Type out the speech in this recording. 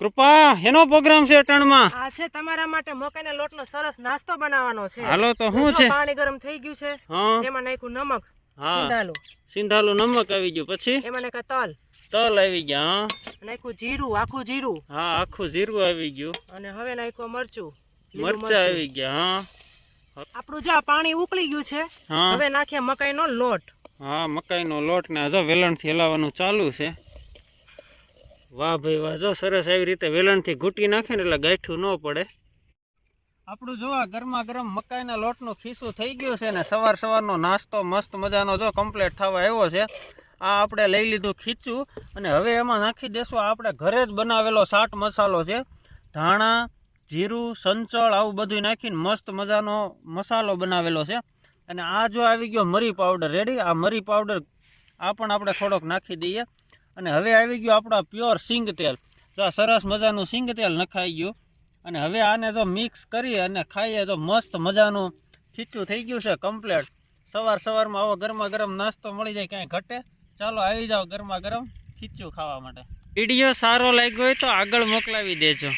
કૃપા એનો પ્રોગ્રામ છે અટાણમાં? આ છે તમારા માટે મકાઈના લોટનો સરસ નાસ્તો બનાવવાનો છે. હાલો તો શું છે? પાણી ગરમ થઈ ગયું છે. એમાં નાખ્યું નમક સિંધાલુ. સિંધાલું નમક આવી ગયું. પછી? એમાં નાખ્યા તલ. તલ આવી ગયા નાખ્યું જીરું આખું જીરું. હા આખું જીરું આવી ગયું. અને હવે નાખ્યું મરચું મરચા આવી ગયા આપણું જો પાણી ઉકળી ગયું છે હવે નાખ્યા મકાઈનો લોટ. હા મકાઈનો લોટ ને હજુ વેલણથી હલાવવાનું ચાલુ છે. વાહ ભાઈ વાહ, જો સરસ આવી રીતે વેલણથી ઘૂંટી નાખે ને એટલે ગાંઠું ન પડે. આપણું જો આ ગરમા ગરમ મકાઈના લોટનું ખીસું થઈ ગયું છે ને, સવાર સવારનો નાસ્તો મસ્ત મજાનો જો કમ્પ્લીટ થવા આવ્યો છે. આ આપણે લઈ લીધું ખીચું અને હવે એમાં નાખી દેશું આપણે ઘરે જ બનાવેલો સાટ મસાલો છે. ધાણા, જીરું, સંચળ આવું બધું નાખીને મસ્ત મજાનો મસાલો બનાવેલો છે. અને આ જો આવી ગયો મરી પાવડર રેડી આ મરી પાવડર આ પણ આપણે થોડોક નાખી દઈએ. અને હવે આવી ગયું આપણા પ્યોર સિંગ તેલ જો આ સરસ મજાનું સિંગ તેલ નખાઈ ગયું. અને હવે આને જો મિક્સ કરી અને ખાઈએ તો મસ્ત મજાનું. ખીચું થઈ ગયું છે કમ્પ્લેટ સવાર સવારમાં આવો ગરમા ગરમ નાસ્તો મળી જાય કાંઈ ઘટે. ચાલો આવી જાઓ ગરમા ગરમ ખીચું ખાવા માટે. વીડિયો સારો લાગ્યો હોય તો આગળ મોકલાવી દેજો.